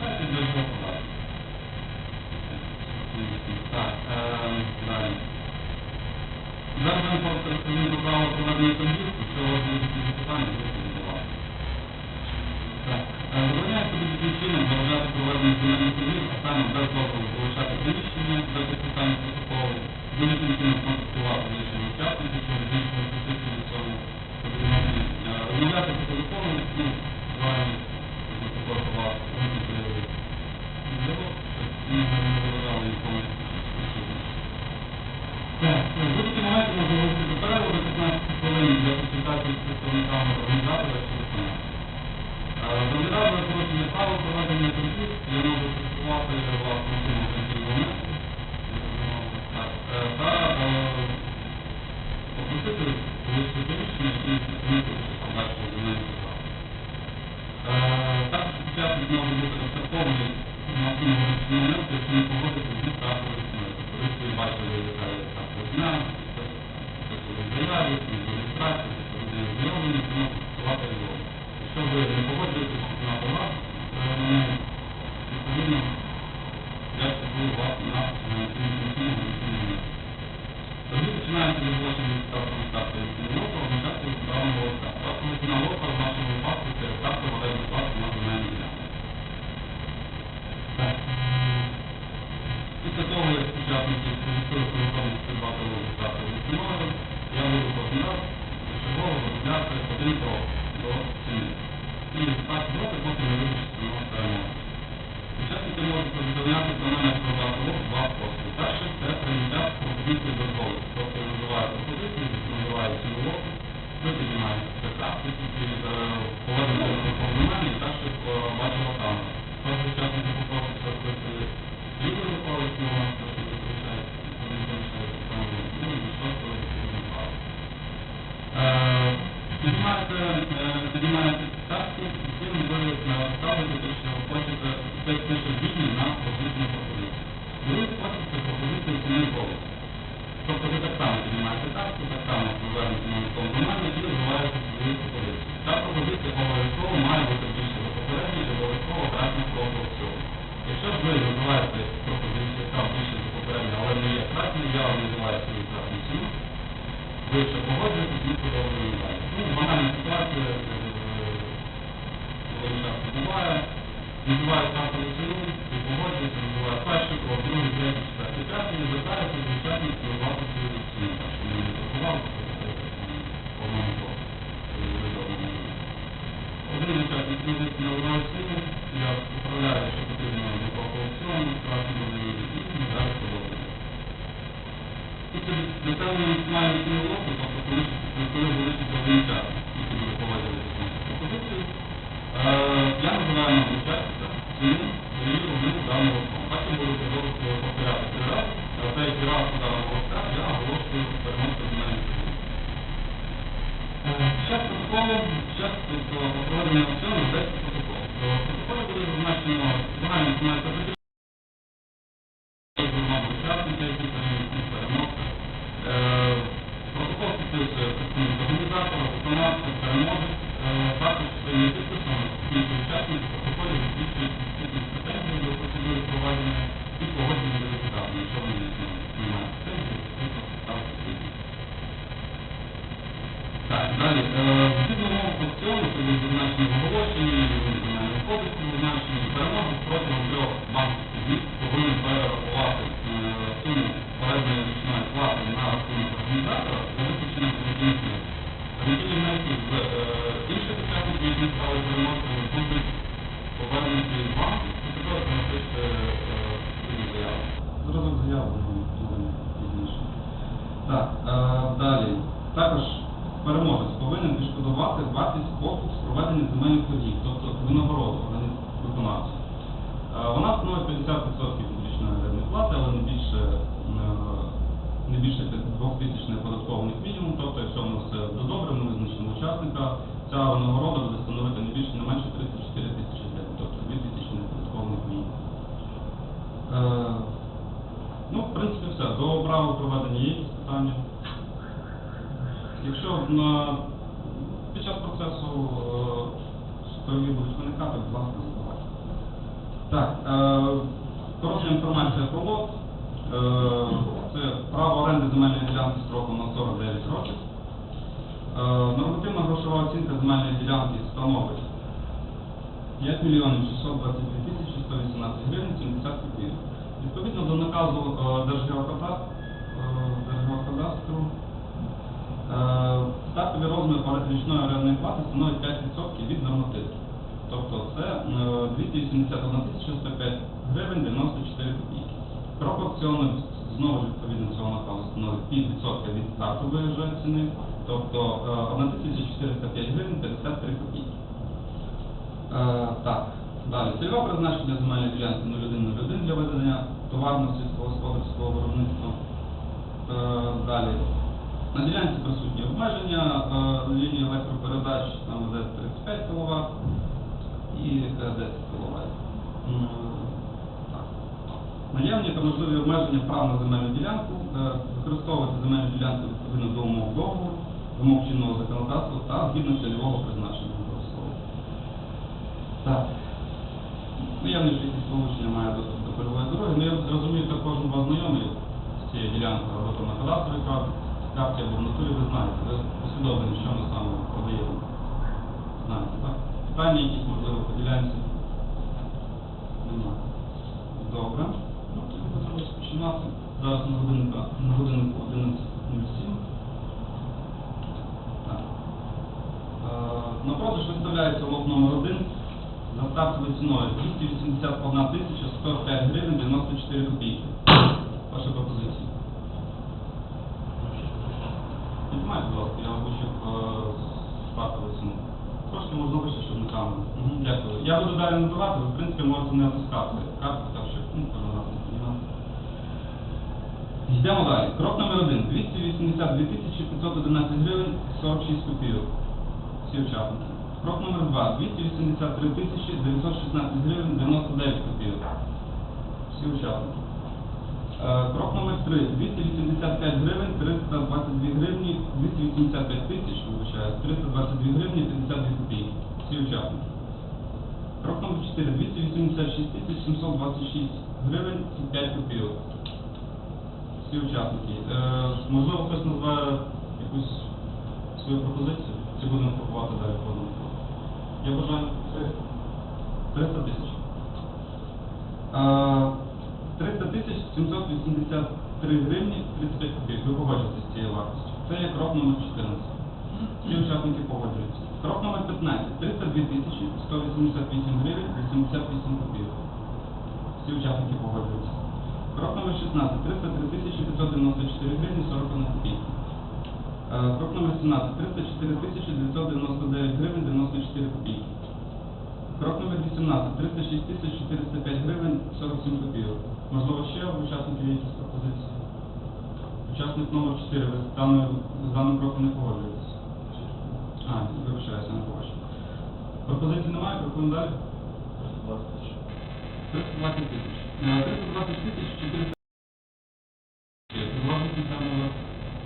сайті для його подати. Так, е, далі. Зараз вам просто розповім проведення торгів, що запитання, будете задавати. Так, забороняється будь-яким чином заважати проведення земельних торгів, а саме без дозволу залишати приміщення, без підписання протоколу, будь-яким чином права проведення торгів, я можу фіксувати власну суму пенсійного внеску. Так, е, Та попросити вивести приміщення і змінити подальшого земельного права. Також учасник може бути розстрахований на суму пенсійного якщо не погодиться з ставкою ціни. Тобто, ви бачили, яка є ставка дня, це коли заяви, це реєстрація, це коли знайомлення, тому фіксувати його. Якщо ви не погоджуєтесь на права, відповідно я скажу вас на пенсійному внеску. Тоді починається від оголошення від ставки на ставки року, означати правом голоса. Ставка на голоса в нашому випадку це. Після того, як учасники вирішили Піднімаєте, е, піднімаєте ставки, і цим ви ставите те, що хочете, те, те, що згідні на позиційну пропозицію. Ви хочете пропозицію ціни голосу. Тобто ви так само піднімаєте ставки, так само повернете на виконання і розвиваєте свою пропозицію. Ця пропозиція обов'язково має бути більше за попередньої, обов'язково кратно кроку всього. Якщо ж ви називаєте пропозицію, яка більше за попередньої, але не є кратною, я вам називаю свою кратну ціну, ви погоджується, ми продовжуємо далі. Ну, банальна ситуація, е, коли так буває, називає ставку поліцію, і погоджується, відбуває перший крок, другий, третій, четвертий, п'ятий, не звертається до учасників свою так що ми не торгували, організатора, виконавця, переможець. Е, Також не Так, е, далі. Також переможець повинен відшкодувати вартість послуг з проведення земельних подій, тобто винагороду, а не виконавця. Е, вона становить 50% публічної рентної плати, але не більше е, не більше 2000 податкових мінімум, тобто якщо в нас все буде добре, ми визначимо учасника, ця винагорода буде становити не більше, не менше 34 тисячі гривень, тобто 2000 неподаткових мінімум. Е, ну, в принципі, все. До правил проведення є питання. Якщо на, під час процесу е, будуть виникати, будь ласка, задавайте. Так, е, коротка інформація про лот. Е, це право оренди земельної ділянки строком на 49 років. Е, нормативна грошова оцінка земельної ділянки становить 5 мільйонів 622 тисячі 118 гривень 70 копійок. Відповідно до наказу е, Держгеокадастру, е, е, стартовий розмір річної орендної плати становить 5% від нормативу. Тобто це е, 281 105 гривень 94 копійки. Пропорційно знову ж відповідно цього наказу становить 5% від стартової вже ціни, тобто е, 1405 гривень 53 копійки. Е, Так, далі. Цільове призначення земельної ділянки 0101 для ведення товарного сільськогосподарського виробництва. Е, Далі. На ділянці присутні обмеження е, лінії електропередач, там веде 35 кВт і е, 10 кВт. Наявні та можливі обмеження прав на земельну ділянку, е, використовувати земельну ділянку відповідно до умов договору, вимог чинного законодавства та згідно цільового призначення використовувати. Так. Наявні ж якісь сполучення має доступ до польової дороги. Ну, я розумію, що кожен вас знайомий з цією ділянкою, або то на кадастровій карті, або в натурі ви знаєте, ви послідовні, що ми саме продаємо. Знаєте, так? Питання якісь, можливо, по ділянці? Немає. Добре. Ну, тоді будемо розпочинати. Зараз на годинку, на годинку 11.07. Так. Е, На продаж виставляється лот номер 1 за стартовою ціною 281 тисяча 105 гривень 94 копійки. Ваша пропозиція. Піднімайте, будь ласка, я озвучив е, стартову ціну. Трошки можна вище, щоб не камеру. Дякую. Я буду далі надавати, ви, в принципі, можете не натискати карту, так що ну, кожен раз не піднімати. Йдемо далі. Крок номер один. 282 тисячі 511 гривень 46 копійок. Всі учасники. Крок номер два. 283 тисячі 916 гривень 99 копійок. Всі учасники. Е, Крок номер 3. 285 гривень 322 гривні 285 тисяч, вибачаю, 322 гривні 52 копійки. Всі учасники. Крок номер 4. 286 тисяч 726 гривень 5 копійок. Всі учасники. Е, можливо, хтось назве якусь свою пропозицію, чи будемо купувати далі Я бажаю 300 тисяч. Е, 300 тисяч 783 гривні 35 копійок. Ви погоджуєтеся з цією вартістю. Це є крок номер 14. Всі учасники погоджуються. Крок номер 15. 302 тисячі 188 гривень 88 копійок. Всі учасники погоджуються. Крок номер 16. 303 тисячі 594 гривні 41 копійки. Е, Крок номер 17. 304 тисячі 999 гривень 94 копійки. Крок номер 18. 306 тисяч 405 гривень 47 копійок. Можливо, ще у учасників є якісь пропозиції? Учасник номер 4. Ви з даною, з даним кроком не погоджуєтесь? А, вибачаюся, не побачив. Пропозицій немає, крокуємо далі. 320 тисяч. Е, 320 тисяч 400 Предложити даного.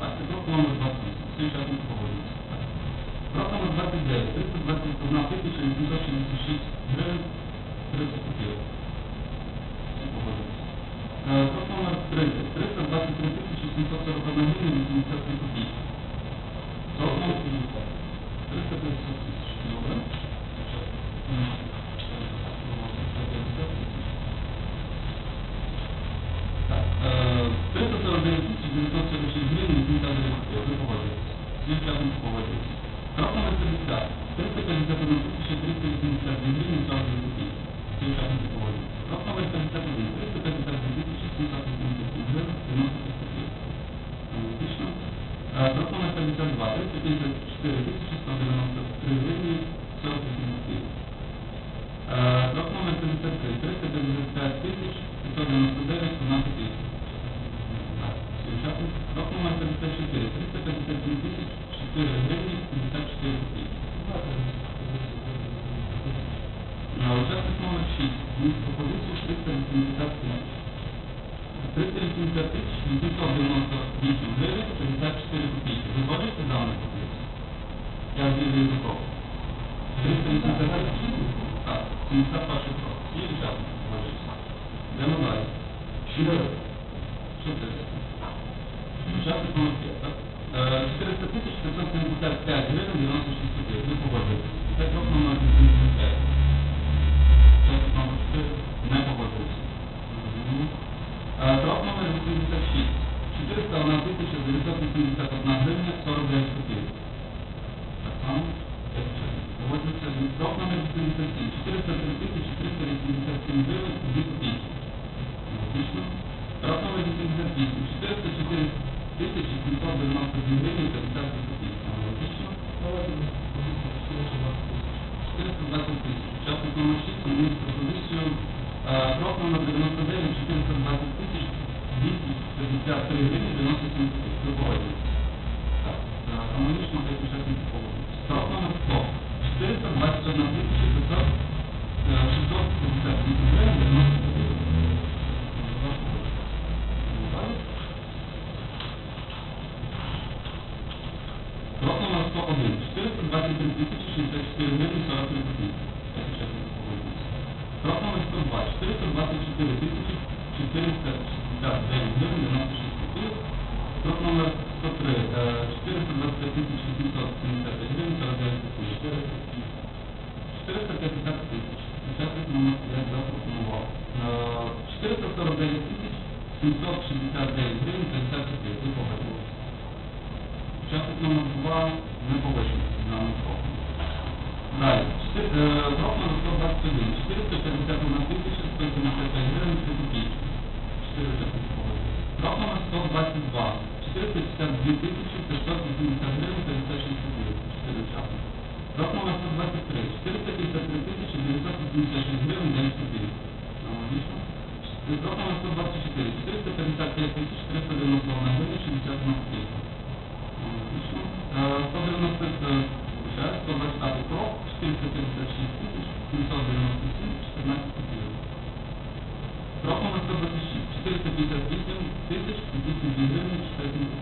Так, це крок номер 28. Всі учасники погоджуються. Крок номер 29. 321 тисяча 866 1981 гривня 49 копійок. Так само, як чесно. Погоджується рок номер 87. 403 тисячі 387 гривень 2 копійки. Логічно. Рок номер 88. 404 тисячі 792 гривень номер 2 не повищено на срок. Далі. Срок номер 121. 450 на 1155 гривень 3 копійки. 450 Срок номер 122. 452 тисячі 580 гривень 56 4 учасники. Срок номер 123. 453 тисячі 986 гривень 9. Аналогічно. Срок номер 124. 455 тисяч 391 гривень 61 копійок. Рахунок 458 тисяч 200 гривень 4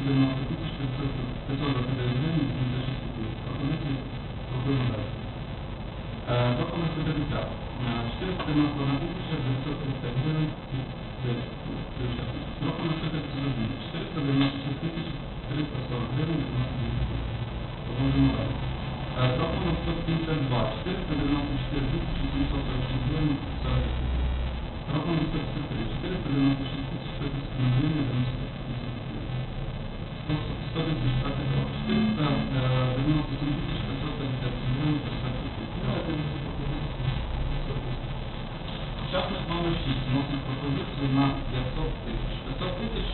90 тисяч 529 гривень 76 копійок. Пропозиції робимо далі. Пропозиція до літа. 491 тисяча 930 гривень 9 учасників. Пропозиція до 496 тисяч 340 гривень 92 копійок. Продовжуємо далі. Пропозиція 152 494 тисячі 746 гривень 40 копійок. Пропозиція 153 496 тисяч 197 гривень 90 копійок. Учасник номер 6 вносить пропозицію на 500 тисяч. 500 тисяч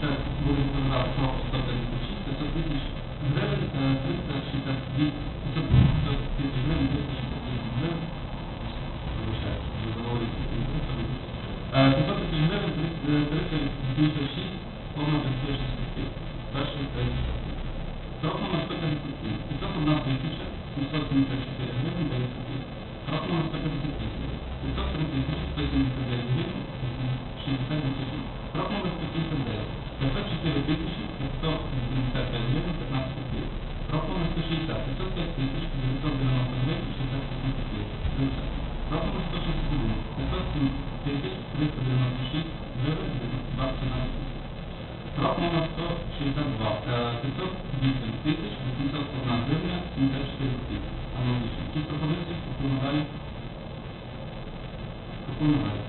це буде відповідати 396 гривень 17 копійок. Срок номер 162, е, 508 тисяч 801 гривня 74 копійки. Аналогічно. Ті пропозиції пропоную далі. Пропоную далі.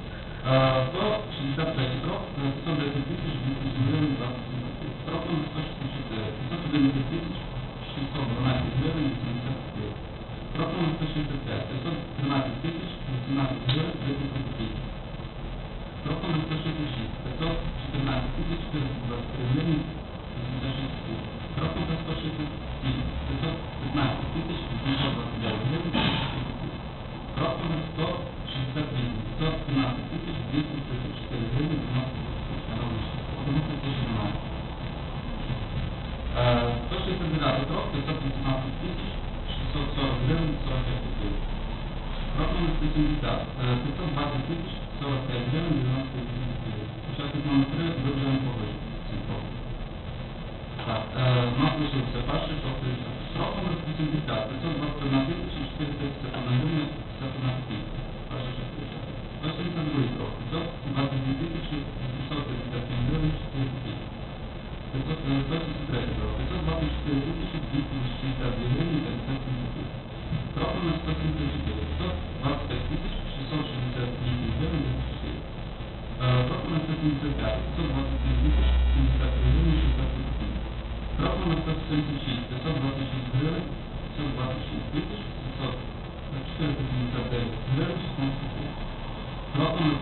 Е, 163 срок, е, 110 тисяч 200 гривень 27 копійок. Срок номер 164, 511 тисяч 612 гривень 80. Срок номер 165, 513 тисяч 18 гривень 30 копійок. Срок номер 166, 514 тисяч 423 гривні 86 копійок. Срок номер 167, 515 тисяч 829 гривень 86 копійок. Срок номер 168, 517 тисяч 234 гривні 90 копійок. Пропозиції теж немає. Е, 169 срок, 518 тисяч 640 гривень 45 копійок. Номер 170, е, 520 тисяч 45 гривень 98 копійок. Учасник номер 3 ви вже не погоджуєте цим сроком. Так, у нас лишився перший, шостий, десятий. Срок номер 170, 521 тисяча 451 гривня 51 копійка. Перший, шостий, десятий. 172 срок, 522 тисячі 857 гривень 4 копійки. 573 срок, 524 тисячі 262 гривні 57 копійок. Срок номер 174, 525 тисяч 36 526 гривень, 726 тисяч 549 гривень 16 гривень. Рахунок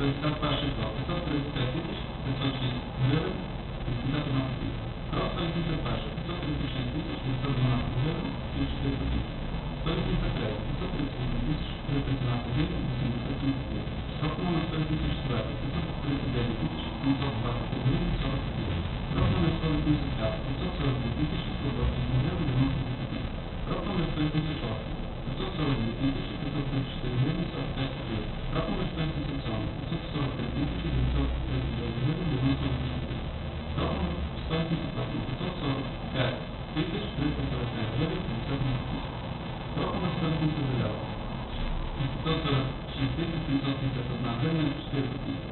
181 срок, 535 тисяч 506 гривень 81 копійка. Срок 181, 536 тисяч 912 гривень 34 копійки. 183, 537 тисяч 313 гривень 87 копійок. Срок 184, 539 тисяч 720 гривень 40 копійок. Срок 185, 542 тисячі 121 гривень 90 копійок. Срок номер 186, 542 тисячі 534 гривень 45 копійок. Срок номер 187, 543 тисячі 939 гривень 90 копійок. Срок номер 188, 545 тисяч 345 гривень 50 копійок. Срок номер 189, 546 тисяч 751 гривня 4 копійки.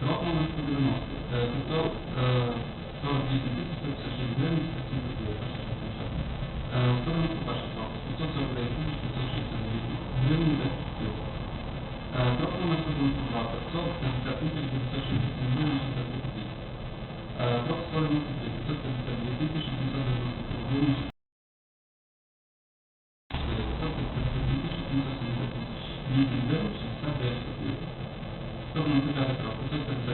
Срок номер 190, е, 548 тисяч 156 гривень 47 копійок. Е, 191 срок, 549 тисяч 562 гривень 10 копійок. Е, Срок номер 192, 550 тисяч 967 гривень 60 копійок. Е, Срок 193, 552 тисячі 793 гривень 195 срок, 555 тисяч